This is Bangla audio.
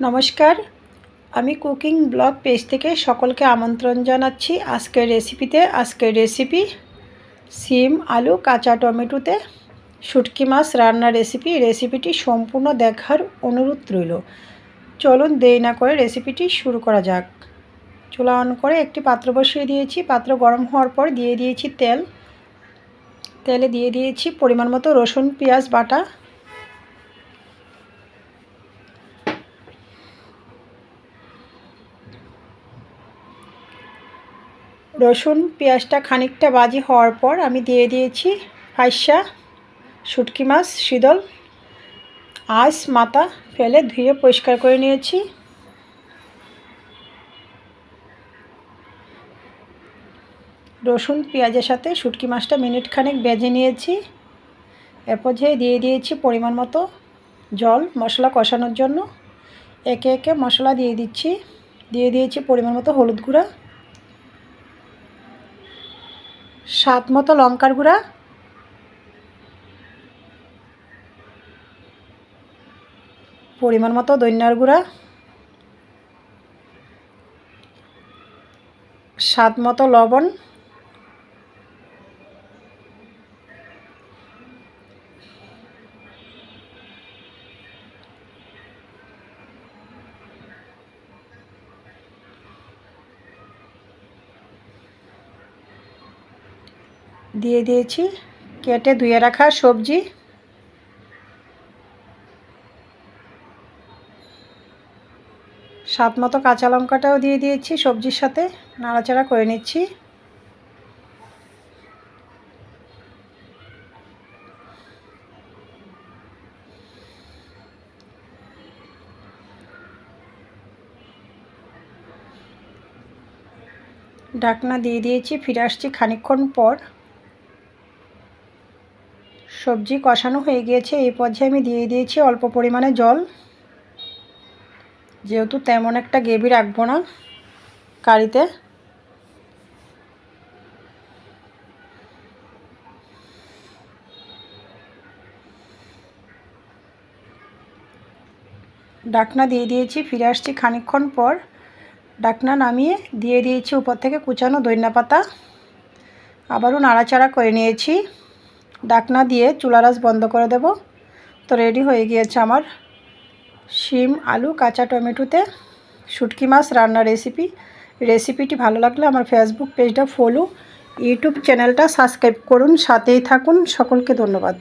নমস্কার। আমি কুকিং ব্লগ পেজ থেকে সকলকে আমন্ত্রণ জানাচ্ছি আজকের রেসিপিতে। আজকের রেসিপি সিম, আলু, কাঁচা টমেটোতে শুটকি মাছ রান্নার রেসিপি। রেসিপিটি সম্পূর্ণ দেখার অনুরোধ রইল। চলুন দেরি না করে রেসিপিটি শুরু করা যাক। চুলা অন করে একটি পাত্র বসিয়ে দিয়েছি। পাত্র গরম হওয়ার পর দিয়ে দিয়েছি তেল। তেলে দিয়ে দিয়েছি পরিমাণ মতো রসুন, পেঁয়াজ, বাটা। রসুন পেঁয়াজটা খানিকটা বাজি হওয়ার পর আমি দিয়ে দিয়েছি ফাইসা শুটকি মাছ, শীতল, আঁশ, মাথা ফেলে ধুয়ে পরিষ্কার করে নিয়েছি। রসুন পেঁয়াজের সাথে শুটকি মাছটা মিনিট খানেক বেজে নিয়েছি। এরপর যে দিয়ে দিয়েছি পরিমাণ মতো জল, মশলা কষানোর জন্য। একে একে মশলা দিয়ে দিচ্ছি। দিয়ে দিয়েছি পরিমাণ মতো হলুদ গুঁড়া। স্বাদ মতো লঙ্কার গুঁড়া। পরিমাণ মতো দৈন্যার গুঁড়া। স্বাদ মতো লবণ। দিয়ে দিয়েছি, কেটে ধুয়ে রাখা সবজি। স্বাদ মতো কাঁচা লঙ্কাটাও দিয়ে দিয়েছি সবজির সাথে, নাড়াচাড়া করে নিচ্ছি। ঢাকনা দিয়ে দিয়েছি, ফিরে আসছি খানিক্ষণ পর। সবজি কষানো হয়ে গিয়েছে, এই পর্যায়ে আমি দিয়ে দিয়েছি অল্প পরিমাণে জল। যেহেতু তেমন একটা গ্রেভি রাখব না কারিতে। ডাকনা দিয়ে দিয়েছি, ফিরে আসছি খানিক্ষণ পর। ডাকনা নামিয়ে দিয়ে দিয়েছি উপর থেকে কুচানো দইনা পাতা। আবারও নাড়াচাড়া করে নিয়েছি। ডাকনা দিয়ে চুলারাস বন্ধ করে দেব। তো রেডি হয়ে গিয়েছে আমার শিম, আলু, কাঁচা টমেটোতে শুটকি মাছ রান্নার রেসিপি রেসিপিটি ভালো লাগলে আমার ফেসবুক পেজটা ফলো ইউটিউব চ্যানেলটা সাবস্ক্রাইব করুন, সাথেই থাকুন। সকলকে ধন্যবাদ।